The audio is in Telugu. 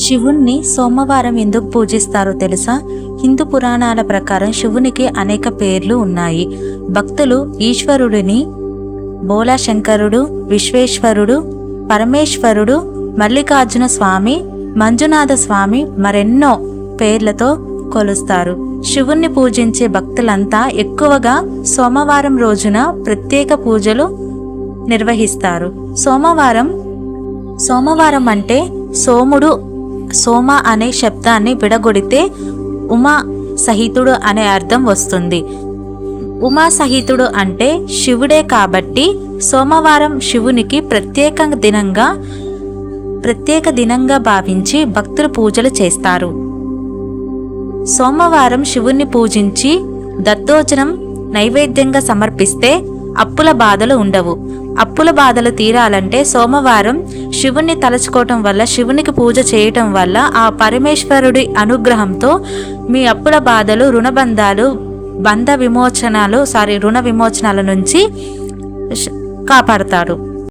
శివుణ్ణి సోమవారం ఎందుకు పూజిస్తారో తెలుసా? హిందూ పురాణాల ప్రకారం శివునికి అనేక పేర్లు ఉన్నాయి. భక్తులు ఈశ్వరుడిని బోలాశంకరుడు విశ్వేశ్వరుడు పరమేశ్వరుడు మల్లికార్జున స్వామి మంజునాథ స్వామి మరెన్నో పేర్లతో కొలుస్తారు. శివుణ్ణి పూజించే భక్తులంతా ఎక్కువగా సోమవారం రోజున ప్రత్యేక పూజలు నిర్వహిస్తారు. సోమవారం సోమవారం అంటే సోముడు సోమ అనే శబ్దాన్ని విడగొడితే ఉమా సహితుడు అనే అర్థం వస్తుంది. ఉమా సహితుడు అంటే శివుడే కాబట్టి సోమవారం శివునికి ప్రత్యేక దినంగా ప్రత్యేక దినంగా భావించి భక్తులు పూజలు చేస్తారు. సోమవారం శివుణ్ణి పూజించి దత్తోజనం నైవేద్యంగా సమర్పిస్తే అప్పుల బాధలు ఉండవు. అప్పుల బాధలు తీరాలంటే సోమవారం శివుణ్ణి తలుచుకోవటం వల్ల శివునికి పూజ చేయటం వల్ల ఆ పరమేశ్వరుడి అనుగ్రహంతో మీ అప్పుల బాధలు రుణబంధాలు బంధ విమోచనాలు సారీ రుణ విమోచనాల నుంచి కాపాడతాడు కాపాడతారు.